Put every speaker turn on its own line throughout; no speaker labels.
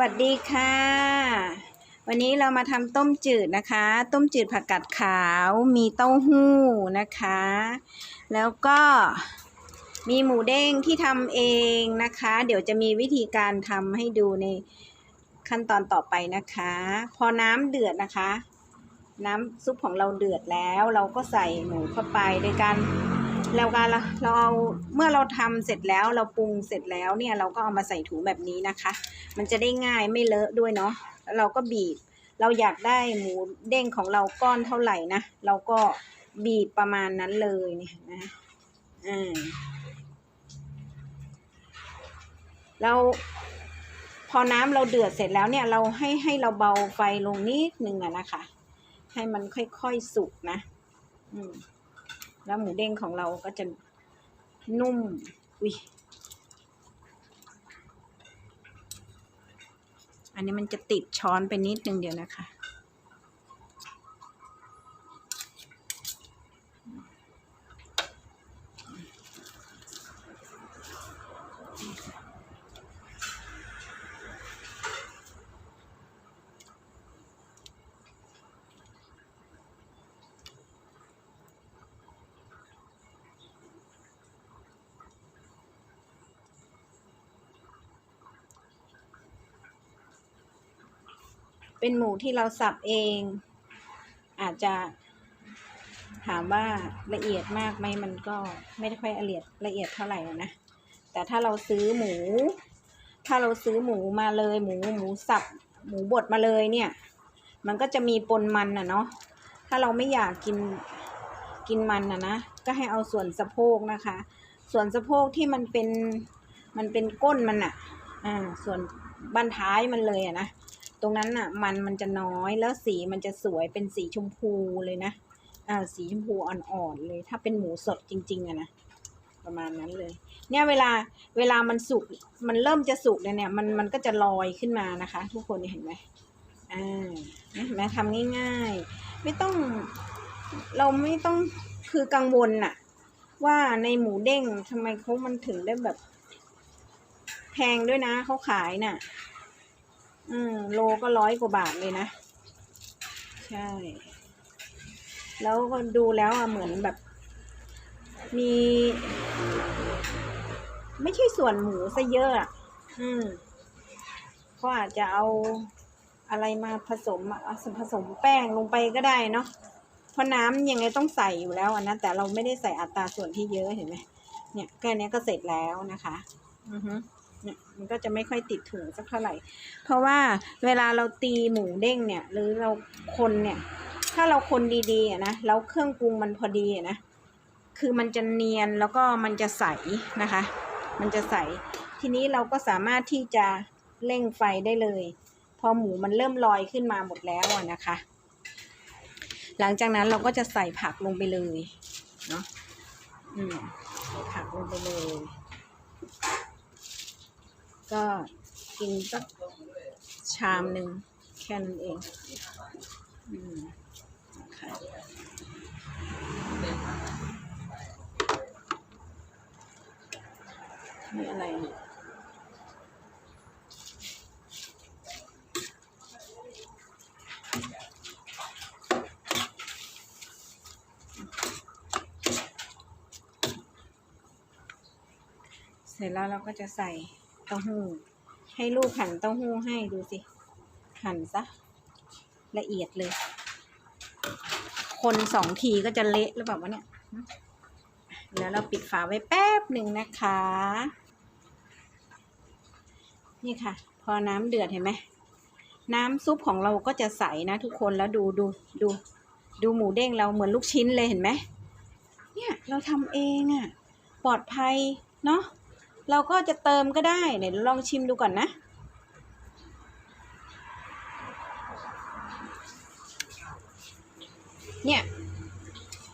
สวัสดีค่ะ วันนี้เรามาทำต้มจืดนะคะ ต้มจืดผักกาดขาวมีเต้าหู้นะคะ แล้วก็มีหมูเด้งที่ทำเองนะคะ เดี๋ยวจะมีวิธีการทำให้ดูในขั้นตอนต่อไปนะคะ พอน้ำเดือดนะคะ น้ำซุปของเราเดือดแล้ว เราก็ใส่หมูเข้าไปโดยการ แล้วการเราเราเอาเมื่อเราทำเสร็จแล้วเราปรุงเสร็จแล้วเนี่ยเราก็เอามาใส่ถุงแบบนี้นะคะ มันจะได้ง่ายไม่เลอะด้วยเนาะแล้วเราก็บีบ เราอยากได้หมูเด้งของเราก้อนเท่าไหร่นะเราก็บีบประมาณนั้นเลยเนี่ยนะอ่าเราพอน้ำเราเดือดเสร็จแล้วเนี่ยเราให้ให้เราเบาไฟลงนิดนึงอะนะคะ ให้มันค่อยๆสุกนะ อืม แล้วหมูเด้งของเราก็จะนุ่ม อุ้ย อันนี้มันจะติดช้อนไปนิดนึงเดียวนะคะ เป็นหมูที่เราสับเอง อาจจะถามว่าละเอียดมากไหมมันก็ไม่ได้ค่อยละเอียดละเอียดเท่าไหร่นะ แต่ถ้าเราซื้อหมู ถ้าเราซื้อหมูมาเลย หมูหมูสับ หมูบดมาเลยเนี่ย มันก็จะมีปนมันอะเนาะถ้าเราไม่อยากกินกินมันอะนะก็ให้เอาส่วนสะโพกนะคะ ส่วนสะโพกที่มันเป็นมันเป็นก้นมันอะอ่าส่วนบั้นท้ายมันเลยอะนะ ตรงนั้นน่ะ มันมันจะน้อยแล้วสีมันจะสวยเป็นสีชมพูเลยนะอ่าสีชมพูอ่อนๆเลย ถ้าเป็นหมูสดจริง ๆอะนะประมาณนั้นเลย เนี่ยเวลาเวลามันสุกมันเริ่มจะสุกเลยเนี่ย มันมันก็จะลอยขึ้นมานะคะ ทุกคนเห็นไหมอ่าเห็นไหมทำง่าย ๆ ไม่ต้องเราไม่ต้องคือกังวลน่ะ ว่าในหมูเด้งทำไมเขามันถึงได้แบบ แพงด้วยนะเขาขายน่ะ อืมโลก็ร้อยกว่าบาทเลยนะ ใช่ แล้วก็ดูแล้วอะเหมือนแบบ มี ไม่ใช่ส่วนหมูซะเยอะอะ อืมเขาอาจจะเอาอะไรมาผสมผสมแป้งลงไปก็ได้เนาะเพราะน้ำยังไงต้องใส่อยู่แล้วอนะแต่เราไม่ได้ใส่อัตราส่วนที่เยอะเห็นไหมเนี่ยแค่นี้ก็เสร็จแล้วนะคะ อือฮึ เนี่ยมันก็จะไม่ค่อยติดถุงสักเท่าไหร่ เพราะว่าเวลาเราตีหมูเด้งเนี่ย หรือเราคนเนี่ย ถ้าเราคนดีๆนะแล้วเครื่องปรุงมันพอดีนะคือมันจะเนียนแล้วก็มันจะใสนะคะ มันจะใส ทีนี้เราก็สามารถที่จะเร่งไฟได้เลย พอหมูมันเริ่มลอยขึ้นมาหมดแล้วนะคะ หลังจากนั้นเราก็จะใส่ผักลงไปเลยเนาะอืมใส่ผักลงไปเลย ก็กินสักชามหนึ่งแค่นั้นเองอืมค่ะมีอะไรอีกเสร็จแล้วเราก็จะใส่ เต้าหู้ ให้ลูกหั่นเต้าหู้ให้ดูสิ หั่นซะ ละเอียดเลย คนสองทีก็จะเละหรือเปล่าวะเนี่ย แล้วเราปิดฝาไว้แป๊บหนึ่งนะคะ นี่ค่ะ พอน้ำเดือดเห็นไหม น้ำซุปของเราก็จะใสนะทุกคนแล้วดูดูดู ดูหมูเด้งเราเหมือนลูกชิ้นเลยเห็นไหมเนี่ยเราทำเองอะ่ะ ปลอดภัยเนาะ เราก็จะเติมก็ได้เดี๋ยวลองชิมดูก่อนนะ เนี่ย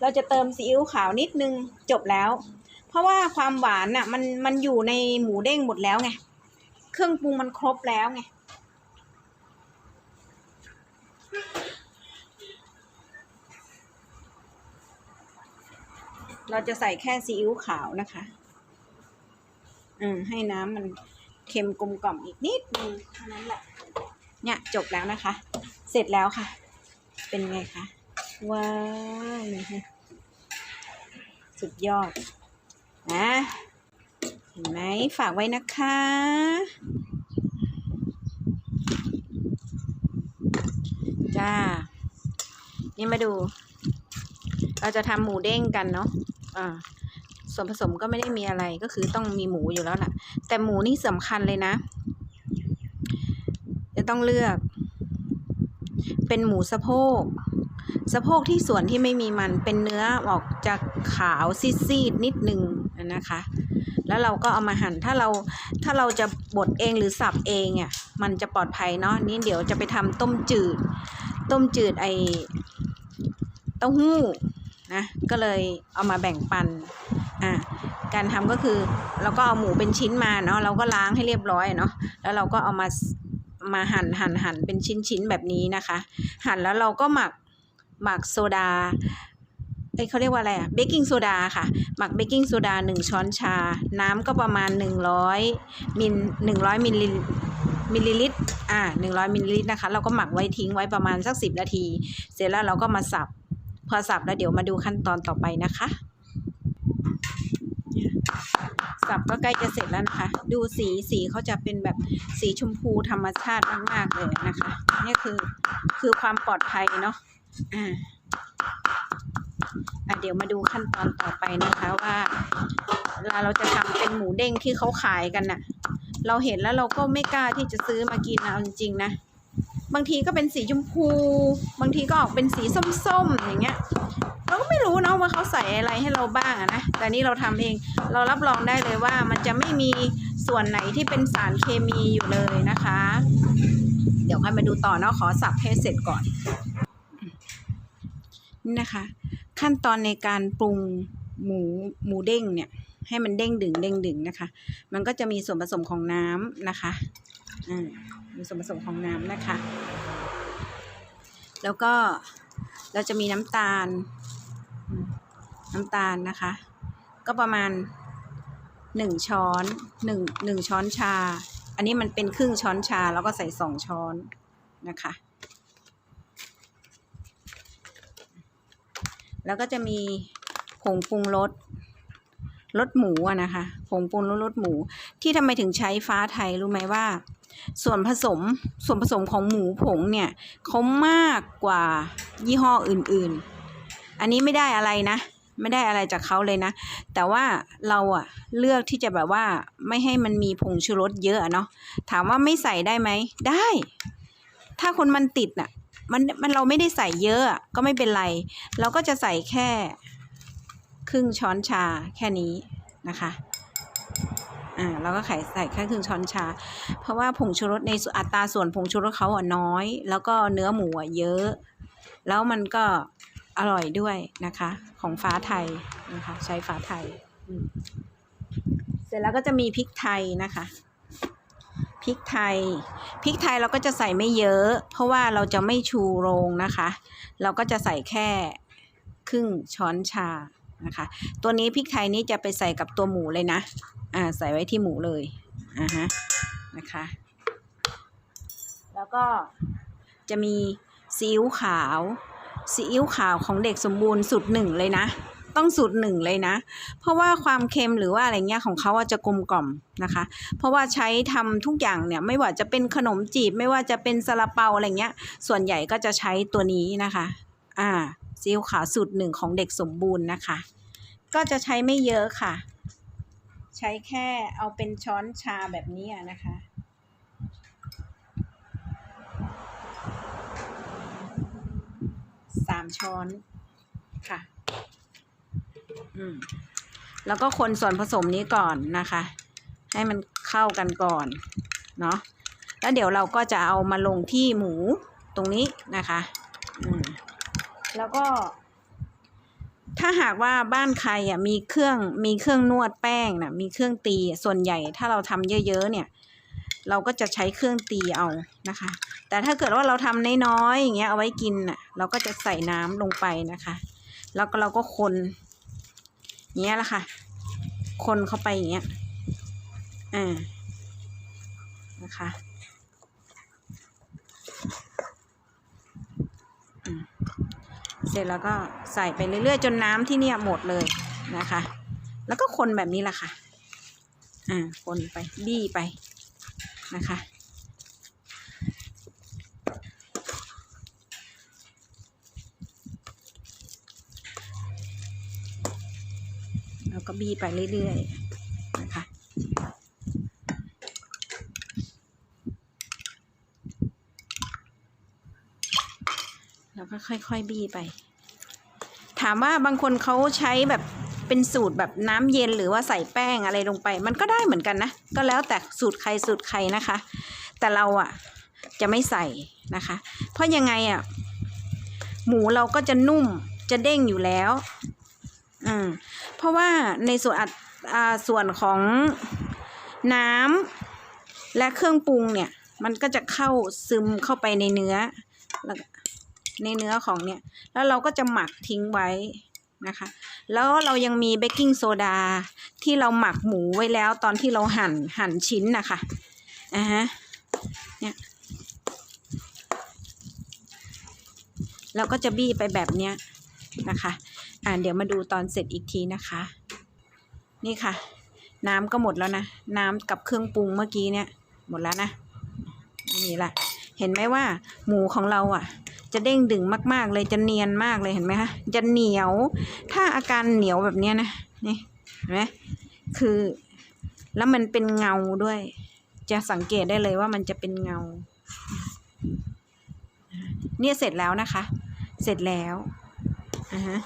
เราจะเติมซีอิ๊วขาวนิดนึงจบแล้ว เพราะว่าความหวานน่ะมันมันอยู่ในหมูเด้งหมดแล้วไง เครื่องปรุงมันครบแล้วไงเราจะใส่แค่ซีอิ๊วขาวนะคะ อืมให้น้ำมันเค็มกลมกล่อมอีกนิดนึงเท่านั้นแหละ เนี่ยจบแล้วนะคะ เสร็จแล้วค่ะ เป็นไงคะ ว้าวสุดยอด นะเห็นไหมฝากไว้นะคะ จ้า นี่มาดู เราจะทำหมูเด้งกันเนาะ อ่า ส่วนผสมก็ไม่ได้มีอะไรก็คือต้องมีหมูอยู่แล้วแหละแต่หมูนี่สำคัญเลยนะ จะต้องเลือก เป็นหมูสะโพกสะโพกที่ส่วนที่ไม่มีมันเป็นเนื้อออกจะขาวซีดๆนิดนึงนะคะ แล้วเราก็เอามาหั่นถ้าเราถ้าเราจะบดเองหรือสับเองอะมันจะปลอดภัยเนาะนี่เดี๋ยวจะไปทำต้มจืด ต้มจืดไอเต้าหู้นะก็เลยเอามาแบ่งปัน อะการทำก็คือเราก็เอาหมูเป็นชิ้นมาเนาะเราก็ล้างให้เรียบร้อยเนาะแล้วเราก็เอามามาหั่นหั่นหั่นเป็นชิ้นชิ้นแบบนี้นะคะ หั่นแล้วเราก็หมักหมักโซดาเอ้ยเขาเรียกว่าอะไรอะเบกกิ้งโซดาค่ะ หมักเบกกิ้งโซดาหนึ่งช้อนชา น้ำก็ประมาณหนึ่งร้อยมิลหนึ่งร้อยมิลลิมิลลิลิตร อ่าหนึ่งร้อยมิลลิลิตรนะคะ เราก็หมักไว้ทิ้งไว้ประมาณสักสิบนาที เสร็จแล้วเราก็มาสับ พอสับแล้วเดี๋ยวมาดูขั้นตอนต่อไปนะคะ สับก็ใกล้จะเสร็จแล้วนะคะ ดูสีสีเขาจะเป็นแบบสีชมพูธรรมชาติมากๆเลยนะคะ นี่คือคือความปลอดภัยเนาะอ่าเดี๋ยวมาดูขั้นตอนต่อไปนะคะว่าเวลาเราจะทำเป็นหมูเด้งที่เขาขายกันน่ะ เราเห็นแล้วเราก็ไม่กล้าที่จะซื้อมากินนะจริงๆนะบางทีก็เป็นสีชมพู บางทีก็ออกเป็นสีส้มๆอย่างเงี้ย เราก็ไม่รู้เนาะว่าเขาใส่อะไรให้เราบ้างนะ แต่นี่เราทำเอง เรารับรองได้เลยว่ามันจะไม่มีส่วนไหนที่เป็นสารเคมีอยู่เลยนะคะ เดี๋ยวค่อยมาดูต่อเนาะขอสับให้เสร็จก่อนนี่นะคะ ขั้นตอนในการปรุงหมูหมูเด้งเนี่ย ให้มันเด้งดึงเด้งดึงนะคะ มันก็จะมีส่วนผสมของน้ำนะคะอ่ามีส่วนผสมของน้ำนะคะ แล้วก็เราจะมีน้ำตาล น้ำตาลนะคะ ก็ประมาณหนึ่งช้อนหนึ่งหนึ่งช้อนชา อันนี้มันเป็นครึ่งช้อนชาแล้วก็ใส่สองช้อนนะคะ แล้วก็จะมีผงปรุงรสรสหมูอะนะคะผงปรุงรสรสหมู ที่ทำไมถึงใช้ฟ้าไทยรู้ไหมว่า ส่วนผสมส่วนผสมของหมูผงเนี่ยเขามากกว่ายี่ห้ออื่นๆ อันนี้ไม่ได้อะไรนะ ไม่ได้อะไรจากเขาเลยนะ แต่ว่าเราอะเลือกที่จะแบบว่าไม่ให้มันมีผงชูรสเยอะเนาะถามว่าไม่ใส่ได้ไหมได้ ถ้าคนมันติดน่ะมันมันเราไม่ได้ใส่เยอะก็ไม่เป็นไร เราก็จะใส่แค่ครึ่งช้อนชาแค่นี้นะคะอ่าเราก็ไข่ใส่แค่ครึ่งช้อนชา เพราะว่าผงชูรสในอัตราส่วนผงชูรสเขาอะน้อย แล้วก็เนื้อหมูอะเยอะ แล้วมันก็ อร่อยด้วยนะคะ ของฟ้าไทยนะคะ ใช้ฟ้าไทย เสร็จแล้วก็จะมีพริกไทยนะคะพริกไทย พริกไทยเราก็จะใส่ไม่เยอะ เพราะว่าเราจะไม่ชูโรงนะคะ เราก็จะใส่แค่ครึ่งช้อนชานะคะ ตัวนี้พริกไทยนี้จะไปใส่กับตัวหมูเลยนะ อ่า ใส่ไว้ที่หมูเลย อ่าฮะ นะคะ แล้วก็จะมีซีอิ๊วขาว ซีอิ๊วขาวของเด็กสมบูรณ์สูตรหนึ่งเลยนะ ต้องสูตรหนึ่งเลยนะ เพราะว่าความเค็มหรือว่าอะไรเงี้ยของเขาจะกลมกล่อมนะคะ เพราะว่าใช้ทำทุกอย่างเนี่ยไม่ว่าจะเป็นขนมจีบไม่ว่าจะเป็นซาลาเปาอะไรเงี้ย ส่วนใหญ่ก็จะใช้ตัวนี้นะคะ อ่าซีอิ๊วขาวสูตรหนึ่งของเด็กสมบูรณ์นะคะ ก็จะใช้ไม่เยอะค่ะ ใช้แค่เอาเป็นช้อนชาแบบนี้นะคะ สามช้อนค่ะ อืม แล้วก็คนส่วนผสมนี้ก่อนนะคะ ให้มันเข้ากันก่อน เนาะ แล้วเดี๋ยวเราก็จะเอามาลงที่หมูตรงนี้นะคะ อืม แล้วก็ ถ้าหากว่าบ้านใครอะมีเครื่องมีเครื่องนวดแป้งน่ะมีเครื่องตีส่วนใหญ่ถ้าเราทำเยอะๆเนี่ย เราก็จะใช้เครื่องตีเอานะคะ แต่ถ้าเกิดว่าเราทำน้อยๆอย่างเงี้ยเอาไว้กินน่ะเราก็จะใส่น้ำลงไปนะคะ แล้วก็เราก็คนเงี้ยแหละค่ะ คนเข้าไปอย่างเงี้ยอ่านะคะเสร็จแล้วก็ใส่ไปเรื่อยๆ จนน้ำที่เนี่ยหมดเลยนะคะ แล้วก็คนแบบนี้แหละค่ะ อ่า คนไปบี้ไป นะคะแล้วก็บี้ไปเรื่อยๆนะคะแล้วก็ค่อยๆบี้ไป ถามว่าบางคนเขาใช้แบบ เป็นสูตรแบบน้ำเย็นหรือว่าใส่แป้งอะไรลงไป มันก็ได้เหมือนกันนะ ก็แล้วแต่สูตรใครสูตรใครนะคะ แต่เราอะจะไม่ใส่นะคะ เพราะยังไงอะหมูเราก็จะนุ่มจะเด้งอยู่แล้วอืมเพราะว่าในส่วนอ่าส่วนของน้ำและเครื่องปรุงเนี่ย มันก็จะเข้าซึมเข้าไปในเนื้อในเนื้อของเนี่ย แล้วเราก็จะหมักทิ้งไว้ นะคะ แล้วเรายังมีเบกกิ้งโซดาที่เราหมักหมูไว้แล้วตอนที่เราหั่นหั่นชิ้นนะคะอ่าฮะเนี่ยเราก็จะบี้ไปแบบเนี้ยนะคะอ่าเดี๋ยวมาดูตอนเสร็จอีกทีนะคะ นี่ค่ะ น้ำก็หมดแล้วนะ น้ำกับเครื่องปรุงเมื่อกี้เนี่ย หมดแล้วนะนี่แหละเห็นไหมว่าหมูของเราอะ จะเด้งดึงมาก ๆ เลยจะเนียนมากเลยเห็นไหมคะจะเหนียว ถ้าอาการเหนียวแบบนี้นะนี่เห็นไหมคือ แล้วมันเป็นเงาด้วย จะสังเกตได้เลยว่ามันจะเป็นเงา เนี่ยเสร็จแล้วนะคะ เสร็จแล้วอ่าฮะ